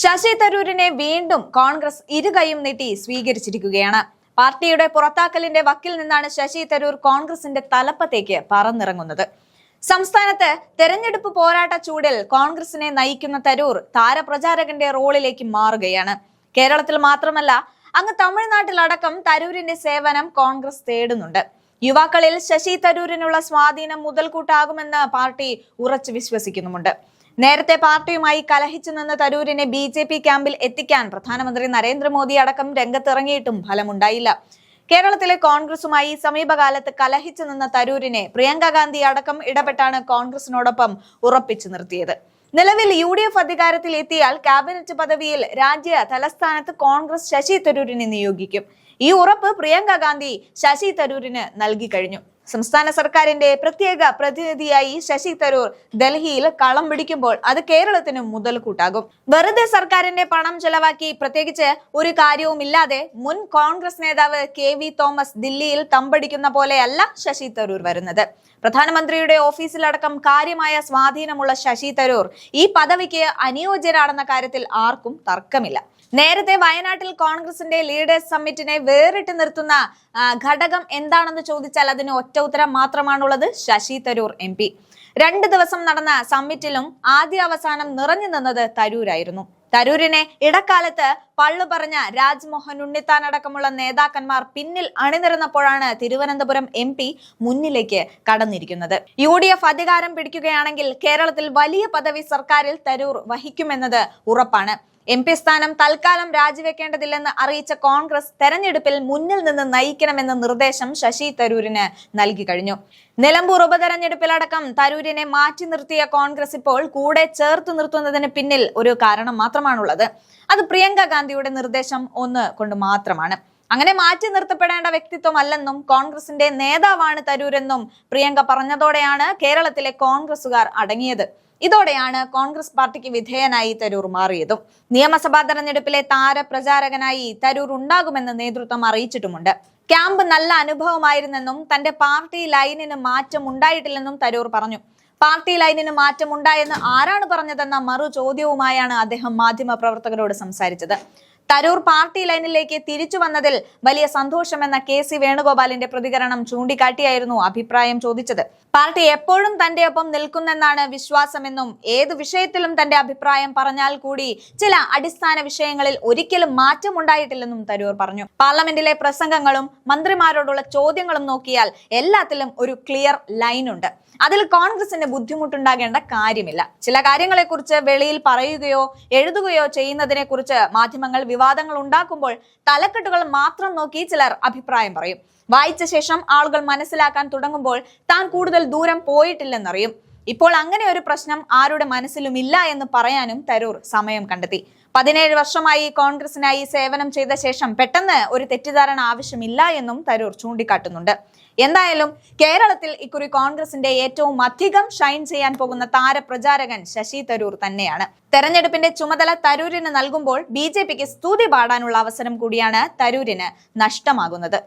ശശി തരൂരിനെ വീണ്ടും കോൺഗ്രസ് ഇരുകൈയും നീട്ടി സ്വീകരിച്ചിരിക്കുകയാണ്. പാർട്ടിയുടെ പുറത്താക്കലിന്റെ വക്കിൽ നിന്നാണ് ശശി തരൂർ കോൺഗ്രസിന്റെ തലപ്പത്തേക്ക് പറന്നിറങ്ങുന്നത്. സംസ്ഥാനത്ത് തെരഞ്ഞെടുപ്പ് പോരാട്ട ചൂടിൽ കോൺഗ്രസിനെ നയിക്കുന്ന തരൂർ താരപ്രചാരകന്റെ റോളിലേക്ക് മാറുകയാണ്. കേരളത്തിൽ മാത്രമല്ല അങ്ങ് തമിഴ്നാട്ടിലടക്കം തരൂരിന്റെ സേവനം കോൺഗ്രസ് തേടുന്നുണ്ട്. യുവാക്കളിൽ ശശി തരൂരിനുള്ള സ്വാധീനം മുതൽക്കൂട്ടാകുമെന്ന് പാർട്ടി ഉറച്ചു വിശ്വസിക്കുന്നുമുണ്ട്. നേരത്തെ പാർട്ടിയുമായി കലഹിച്ചു നിന്ന തരൂരിനെ ബി ജെ പി ക്യാമ്പിൽ എത്തിക്കാൻ പ്രധാനമന്ത്രി നരേന്ദ്രമോദി അടക്കം രംഗത്തിറങ്ങിയിട്ടും ഫലമുണ്ടായില്ല. കേരളത്തിലെ കോൺഗ്രസുമായി സമീപകാലത്ത് കലഹിച്ചു നിന്ന തരൂരിനെ പ്രിയങ്ക ഗാന്ധി അടക്കം ഇടപെട്ടാണ് കോൺഗ്രസിനോടൊപ്പം ഉറപ്പിച്ചു നിർത്തിയത്. നിലവിൽ യു ഡി എഫ് അധികാരത്തിൽ എത്തിയാൽ ക്യാബിനറ്റ് പദവിയിൽ രാജ്യ തലസ്ഥാനത്ത് കോൺഗ്രസ് ശശി തരൂരിനെ നിയോഗിക്കും. ഈ ഉറപ്പ് പ്രിയങ്ക ഗാന്ധി ശശി തരൂരിന് നൽകി കഴിഞ്ഞു. സംസ്ഥാന സർക്കാരിന്റെ പ്രത്യേക പ്രതിനിധിയായി ശശി തരൂർ ഡൽഹിയിൽ കളം പിടിക്കുമ്പോൾ അത് കേരളത്തിന് മുതൽക്കൂട്ടാകും. വെറുതെ സർക്കാരിന്റെ പണം ചെലവാക്കി പ്രത്യേകിച്ച് ഒരു കാര്യവുമില്ലാതെ മുൻ കോൺഗ്രസ് നേതാവ് കെ വി തോമസ് ദില്ലിയിൽ തമ്പടിക്കുന്ന പോലെയല്ല ശശി തരൂർ വരുന്നത്. പ്രധാനമന്ത്രിയുടെ ഓഫീസിലടക്കം കാര്യമായ സ്വാധീനമുള്ള ശശി തരൂർ ഈ പദവിക്ക് അനുയോജ്യരാണെന്ന കാര്യത്തിൽ ആർക്കും തർക്കമില്ല. നേരത്തെ വയനാട്ടിൽ കോൺഗ്രസിന്റെ ലീഡേഴ്സ് സമ്മിറ്റിനെ വേറിട്ട് നിർത്തുന്ന ഘടകം എന്താണെന്ന് ചോദിച്ചാൽ അതിന് ഒറ്റ ഉത്തരം മാത്രമാണുള്ളത്. Shashi Tharoor M P. രണ്ട് ദിവസം നടന്ന സമ്മിറ്റിലും ആദ്യ അവസാനം നിറഞ്ഞു നിന്നത് തരൂരായിരുന്നു. തരൂരിനെ ഇടക്കാലത്ത് പള്ളു പറഞ്ഞ രാജ്മോഹൻ ഉണ്ണിത്താൻ അടക്കമുള്ള നേതാക്കന്മാർ പിന്നിൽ അണിനിരന്നപ്പോഴാണ് തിരുവനന്തപുരം എം പി മുന്നിലേക്ക് കടന്നിരിക്കുന്നത്. യു ഡി എഫ് അധികാരം പിടിക്കുകയാണെങ്കിൽ കേരളത്തിൽ വലിയ പദവി സർക്കാരിൽ തരൂർ വഹിക്കുമെന്നത് ഉറപ്പാണ്. എം പി സ്ഥാനം തൽക്കാലം രാജിവെക്കേണ്ടതില്ലെന്ന് അറിയിച്ച കോൺഗ്രസ് തെരഞ്ഞെടുപ്പിൽ മുന്നിൽ നിന്ന് നയിക്കണമെന്ന നിർദ്ദേശം ശശി തരൂരിന് നൽകി കഴിഞ്ഞു. നിലമ്പൂർ ഉപതെരഞ്ഞെടുപ്പിലടക്കം തരൂരിനെ മാറ്റി നിർത്തിയ കോൺഗ്രസ് ഇപ്പോൾ കൂടെ ചേർത്ത് നിർത്തുന്നതിന് പിന്നിൽ ഒരു കാരണം മാത്രമാണുള്ളത്. അത് പ്രിയങ്ക ഗാന്ധിയുടെ നിർദ്ദേശം ഒന്ന് കൊണ്ട് മാത്രമാണ്. അങ്ങനെ മാറ്റി നിർത്തപ്പെടേണ്ട വ്യക്തിത്വമല്ലെന്നും കോൺഗ്രസിന്റെ നേതാവാണ് തരൂരെന്നും പ്രിയങ്ക പറഞ്ഞതോടെയാണ് കേരളത്തിലെ കോൺഗ്രസുകാർ അടങ്ങിയത്. ഇതോടെയാണ് കോൺഗ്രസ് പാർട്ടിക്ക് വിധേയനായി തരൂർ മാറിയതും. നിയമസഭാ തെരഞ്ഞെടുപ്പിലെ താരപ്രചാരകനായി തരൂർ ഉണ്ടാകുമെന്ന് നേതൃത്വം അറിയിച്ചിട്ടുമുണ്ട്. ക്യാമ്പ് നല്ല അനുഭവമായിരുന്നെന്നും തന്റെ പാർട്ടി ലൈനിന് മാറ്റം ഉണ്ടായിട്ടില്ലെന്നും തരൂർ പറഞ്ഞു. പാർട്ടി ലൈനിന് മാറ്റമുണ്ടായെന്ന് ആരാണ് പറഞ്ഞതെന്ന മറു ചോദ്യവുമായാണ് അദ്ദേഹം മാധ്യമ പ്രവർത്തകരോട് സംസാരിച്ചത്. തരൂർ പാർട്ടി ലൈനിലേക്ക് തിരിച്ചു വന്നതിൽ വലിയ സന്തോഷമെന്ന കെ സി വേണുഗോപാലിന്റെ പ്രതികരണം ചൂണ്ടിക്കാട്ടിയായിരുന്നു അഭിപ്രായം ചോദിച്ചത്. പാർട്ടി എപ്പോഴും തന്റെ ഒപ്പം നിൽക്കുന്നെന്നാണ് വിശ്വാസമെന്നും ഏത് വിഷയത്തിലും തന്റെ അഭിപ്രായം പറഞ്ഞാൽ കൂടി ചില അടിസ്ഥാന വിഷയങ്ങളിൽ ഒരിക്കലും മാറ്റമുണ്ടായിട്ടില്ലെന്നും തരൂർ പറഞ്ഞു. പാർലമെന്റിലെ പ്രസംഗങ്ങളും മന്ത്രിമാരോടുള്ള ചോദ്യങ്ങളും നോക്കിയാൽ എല്ലാത്തിലും ഒരു ക്ലിയർ ലൈൻ ഉണ്ട് അതിൽ കോൺഗ്രസിന് ബുദ്ധിമുട്ടുണ്ടാകേണ്ട കാര്യമില്ല. ചില കാര്യങ്ങളെക്കുറിച്ച് വെളിയിൽ പറയുകയോ എഴുതുകയോ ചെയ്യുന്നതിനെ കുറിച്ച് മാധ്യമങ്ങൾ വിവാദങ്ങൾ ഉണ്ടാക്കുമ്പോൾ തലക്കെട്ടുകൾ മാത്രം നോക്കി ചിലർ അഭിപ്രായം പറയും. വായിച്ച ശേഷം ആളുകൾ മനസ്സിലാക്കാൻ തുടങ്ങുമ്പോൾ താൻ കൂടുതൽ ദൂരം പോയിട്ടില്ലെന്നറിയും. ഇപ്പോൾ അങ്ങനെ ഒരു പ്രശ്നം ആരുടെ മനസ്സിലും ഇല്ല എന്ന് പറയാനും തരൂർ സമയം കണ്ടെത്തി. പതിനേഴ് വർഷമായി കോൺഗ്രസിനായി സേവനം ചെയ്ത ശേഷം പെട്ടെന്ന് ഒരു തെറ്റിദ്ധാരണ ആവശ്യമില്ല എന്നും തരൂർ ചൂണ്ടിക്കാട്ടുന്നുണ്ട്. എന്തായാലും കേരളത്തിൽ ഇക്കുറി കോൺഗ്രസിന്റെ ഏറ്റവും അധികം ഷൈൻ ചെയ്യാൻ പോകുന്ന താരപ്രചാരകൻ ശശി തരൂർ തന്നെയാണ്. തെരഞ്ഞെടുപ്പിന്റെ ചുമതല തരൂരിന് നൽകുമ്പോൾ ബി സ്തുതി പാടാനുള്ള അവസരം കൂടിയാണ് തരൂരിന് നഷ്ടമാകുന്നത്.